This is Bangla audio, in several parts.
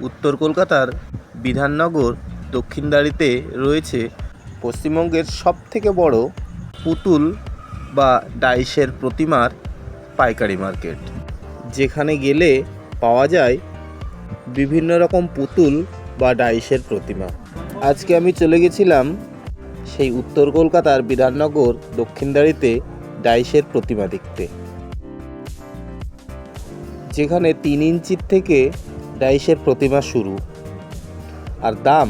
উত্তর কলকাতার বিধাননগর দক্ষিণদাড়িতে রয়েছে পশ্চিমবঙ্গের সবথেকে বড় পুতুল বা ডাইসের প্রতিমার পাইকারি মার্কেট। যেখানে গেলে পাওয়া যায় বিভিন্ন রকম পুতুল বা ডাইসের প্রতিমা। আজকে আমি চলে গেছিলাম সেই উত্তর কলকাতার বিধাননগর দক্ষিণদাড়িতে ডাইসের প্রতিমা দেখতে। যেখানে তিন ইঞ্চির থেকে ডাইসের প্রতিমা শুরু। আর দাম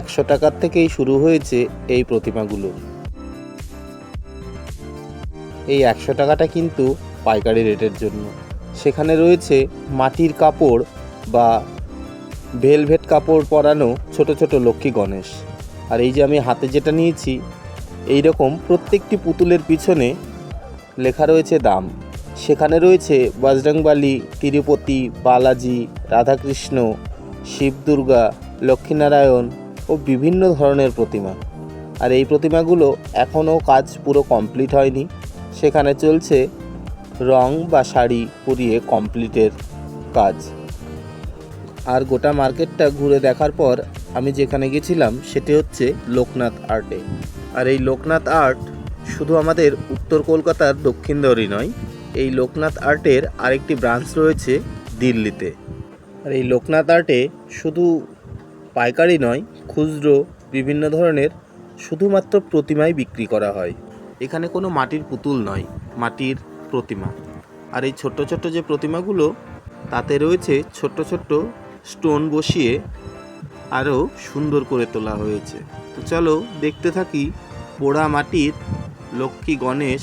একশো টাকার থেকেই শুরু হয়েছে এই প্রতিমাগুলোর এই একশো টাকাটা কিন্তু পাইকারি রেটের জন্য। সেখানে রয়েছে মাটির কাপড় বা ভেলভেট কাপড় পরানো ছোট ছোট লক্ষ্মী গণেশ। আর এই যে আমি হাতে যেটা নিয়েছি এই রকম প্রত্যেকটি পুতুলের পিছনে লেখা রয়েছে দাম। সেখানে রয়েছে বজরংবালি, তিরুপতি, বালাজি, রাধাকৃষ্ণ, শিব দুর্গা, লক্ষ্মীনারায়ণ ও বিভিন্ন ধরনের প্রতিমা। আর এই প্রতিমাগুলো এখনও কাজ পুরো কমপ্লিট হয়নি। সেখানে চলছে রং বা শাড়ি পরিয়ে কমপ্লিটের কাজ। আর গোটা মার্কেটটা ঘুরে দেখার পর আমি যেখানে গেছিলাম সেটি হচ্ছে লোকনাথ আর্টে। আর এই লোকনাথ আর্ট শুধু আমাদের উত্তর কলকাতার দক্ষিণ দরি নয় এই লোকনাথ আর্টের আরেকটি ব্রাঞ্চ রয়েছে দিল্লিতে। আর এই লোকনাথ আর্টে শুধু পাইকারি নয়, খুচরো, বিভিন্ন ধরনের শুধুমাত্র প্রতিমাই বিক্রি করা হয়। এখানে কোনো মাটির পুতুল নয়, মাটির প্রতিমা। আর এই ছোট্ট ছোট্ট যে প্রতিমাগুলো, তাতে রয়েছে ছোট্ট ছোট্ট স্টোন বসিয়ে আরও সুন্দর করে তোলা হয়েছে। তো চলো দেখতে থাকি পোড়া মাটির লক্ষ্মী গণেশ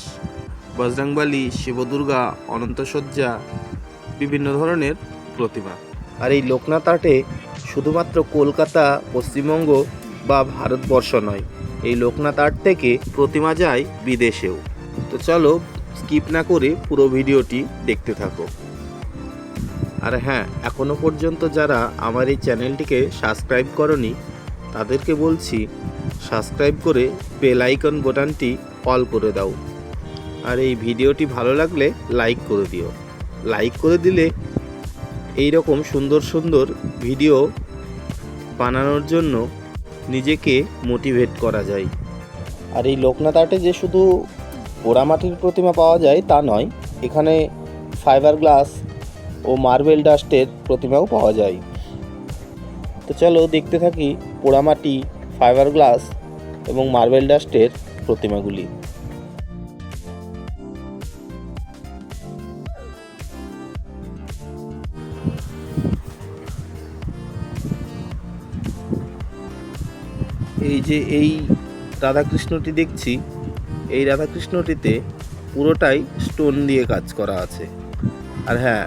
বজরংবালি, শিবদুর্গা, অনন্তসজ্জা, বিভিন্ন ধরনের প্রতিমা। আর এই লোকনাথ আর্টে শুধুমাত্র কলকাতা, পশ্চিমবঙ্গ বা ভারতবর্ষ নয়, এই লোকনাথ আর্ট থেকে প্রতিমা যায় বিদেশেও। তো চলো, স্কিপ না করে পুরো ভিডিওটি দেখতে থাকো। আর হ্যাঁ এখনও পর্যন্ত যারা আমার এই চ্যানেলটিকে সাবস্ক্রাইব করনি, তাদেরকে বলছি, সাবস্ক্রাইব করে বেল আইকন বোতামটি অল করে দাও। আর এই ভিডিওটি ভালো লাগলে লাইক করে দিও। লাইক করে দিলে এই রকম সুন্দর সুন্দর ভিডিও বানানোর জন্য নিজেকে মোটিভেট করা যায়। আর এই লোকনাথ আর্টে যে শুধু পোড়ামাটির প্রতিমা পাওয়া যায় তা নয়, এখানে ফাইবার গ্লাস ও মার্বেল ডাস্টের প্রতিমাও পাওয়া যায়। তো চলো দেখতে থাকি পোড়ামাটি ফাইবার গ্লাস এবং মার্বেল ডাস্টের প্রতিমাগুলি। এই যে এই রাধাকৃষ্ণটি দেখছি, এই রাধাকৃষ্ণটিতে পুরোটাই স্টোন দিয়ে কাজ করা আছে। আর হ্যাঁ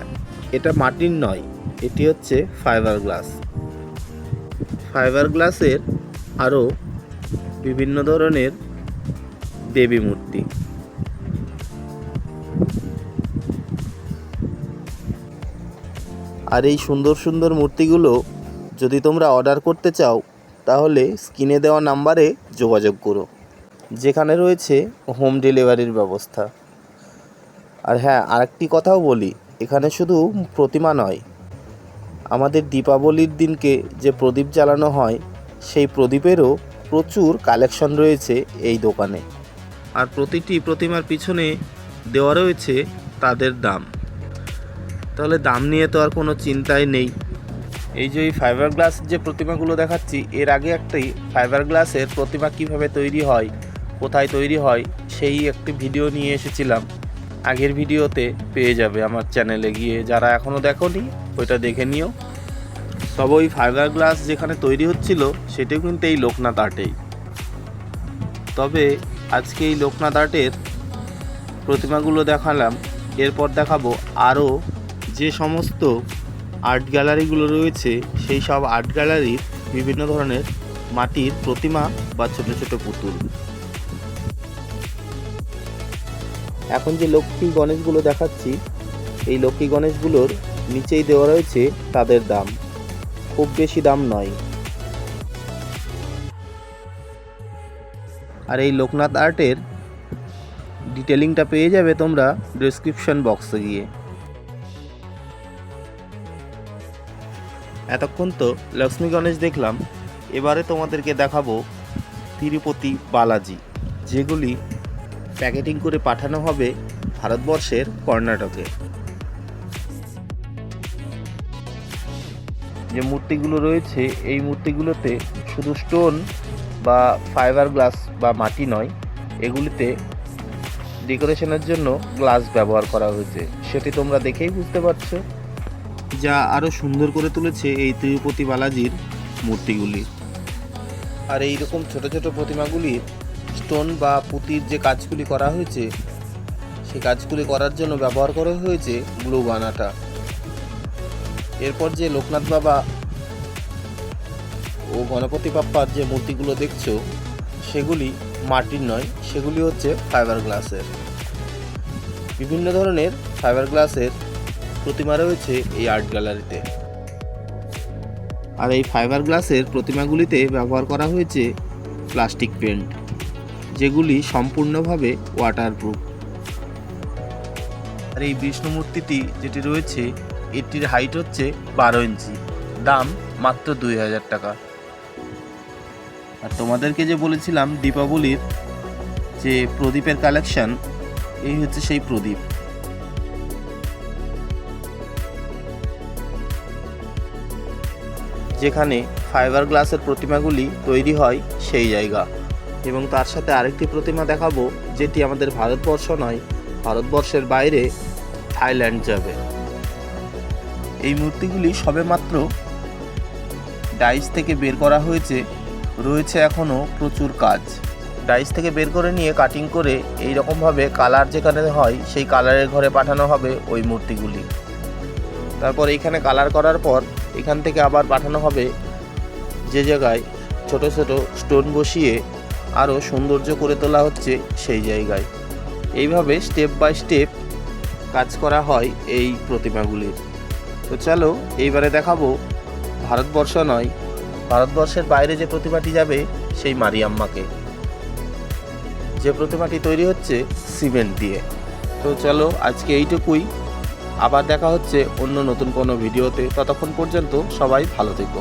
এটা মাটির নয়, এটি হচ্ছে ফাইবার গ্লাস ফাইবার গ্লাসের আরও বিভিন্ন ধরনের দেবী মূর্তি। আর এই সুন্দর সুন্দর মূর্তিগুলো যদি তোমরা অর্ডার করতে চাও তাহলে স্ক্রিনে দেওয়া নাম্বারে যোগাযোগ করো, যেখানে রয়েছে হোম ডেলিভারির ব্যবস্থা। আর হ্যাঁ আরেকটি কথাও বলি, এখানে শুধু প্রতিমা নয়, আমাদের দীপাবলির দিনকে যে প্রদীপ জ্বালানো হয়, সেই প্রদীপেরও প্রচুর কালেকশন রয়েছে এই দোকানে। আর প্রতিটি প্রতিমার পিছনে দেওয়া রয়েছে তাদের দাম। তাহলে দাম নিয়ে তো আর কোনো চিন্তাই নেই। এই যে এই ফাইবার গ্লাস যে প্রতিমাগুলো দেখাচ্ছি, এর আগে একটি ফাইবার গ্লাসের প্রতিমা কীভাবে তৈরি হয়, কোথায় তৈরি হয়, সেই একটি ভিডিও নিয়ে এসেছিলাম। আগের ভিডিওতে পেয়ে যাবে আমার চ্যানেলে গিয়ে। যারা এখনও দেখোনি, ওইটা দেখে নিও। তবে ওই ফাইবার গ্লাস যেখানে তৈরি হচ্ছিল, সেটাও কিন্তু এই লোকনাথ আর্টেই। তবে আজকে এই লোকনাথ আর্টের প্রতিমাগুলো দেখালাম, এরপর দেখাবো আরও যে সমস্ত আর্ট গ্যালারিগুলো রয়েছে, সেই সব আর্ট গ্যালারির বিভিন্ন ধরনের মাটির প্রতিমা বা ছোট ছোট পুতুল। এখন যে লক্ষ্মী গণেশগুলো দেখাচ্ছি, এই লক্ষ্মী গণেশগুলোর নিচেই দেওয়া রয়েছে তাদের দাম। খুব বেশি দাম নয়। আর এই লোকনাথ আর্টের ডিটেলিংটা পেয়ে যাবে তোমরা ডেসক্রিপশন বক্সে গিয়ে। এতক্ষণ তো লক্ষ্মী গণেশ দেখলাম, এবারে তোমাদেরকে দেখাবো তিরুপতি বালাজি, যেগুলি প্যাকেটিং করে পাঠানো হবে ভারতবর্ষের কর্ণাটকে। যে মূর্তিগুলো রয়েছে, এই মূর্তিগুলোতে শুধু স্টোন বা ফাইবার গ্লাস বা মাটি নয়, এগুলিতে ডেকোরেশনের জন্য গ্লাস ব্যবহার করা হয়েছে। সেটি তোমরা দেখেই বুঝতে পারছ। যা আরও সুন্দর করে তুলেছে এই তিরুপতি বালাজির মূর্তিগুলি। আর এই রকম ছোট ছোট প্রতিমাগুলির স্টোন বা পুঁতির যে কাজগুলি করা হয়েছে, সেই কাজগুলি করার জন্য ব্যবহার করা হয়েছে গ্লু বানাটা। এরপর যে লোকনাথ বাবা ও গণপতি বাপ্পার যে মূর্তিগুলো দেখছ, সেগুলি মাটির নয়, সেগুলি হচ্ছে ফাইবার গ্লাসের বিভিন্ন ধরনের ফাইবার গ্লাসের প্রতিমা রয়েছে এই আর্ট গ্যালারিতে। আর এই ফাইবার গ্লাসের প্রতিমাগুলিতে ব্যবহার করা হয়েছে প্লাস্টিক পেন্ট যেগুলি সম্পূর্ণভাবে ওয়াটারপ্রুফ আর এই বিষ্ণু মূর্তিটি যেটি রয়েছে এটির হাইট হচ্ছে বারো ইঞ্চি দাম মাত্র দুই হাজার টাকা। আর তোমাদেরকে যে বলেছিলাম দীপাবলির যে প্রদীপের কালেকশন এই হচ্ছে সেই প্রদীপ। যেখানে ফাইবার গ্লাসের প্রতিমাগুলি তৈরি হয় সেই জায়গা। এবং তার সাথে আরেকটি প্রতিমা দেখাবো, যেটি আমাদের ভারতবর্ষ নয়, ভারতবর্ষের বাইরে থাইল্যান্ড যাবে। এই মূর্তিগুলি সবেমাত্র ডাইস থেকে বের করা হয়েছে, রয়েছে এখনও প্রচুর কাজ। ডাইস থেকে বের করে নিয়ে কাটিং করে এই রকমভাবে কালার যেখানে হয়, সেই কালারের ঘরে পাঠানো হবে ওই মূর্তিগুলি। তারপর এইখানে কালার করার পর এখান থেকে আবার পাঠানো হবে যে জায়গায় ছোট ছোট স্টোন বসিয়ে আরও সৌন্দর্য করে তোলা হচ্ছে সেই জায়গায়। এইভাবে স্টেপ বাই স্টেপ কাজ করা হয় এই প্রতিমাগুলির তো চলো, এইবারে দেখাবো ভারতবর্ষ নয়, ভারতবর্ষের বাইরে যে প্রতিমাটি যাবে সেই মারিয়াম্মাকে। যে প্রতিমাটি তৈরি হচ্ছে সিমেন্ট দিয়ে। তো চলো, আজকে এইটুকুই। আবার দেখা হচ্ছে অন্য নতুন কোনো ভিডিওতে। ততক্ষণ পর্যন্ত সবাই ভালো থেকো।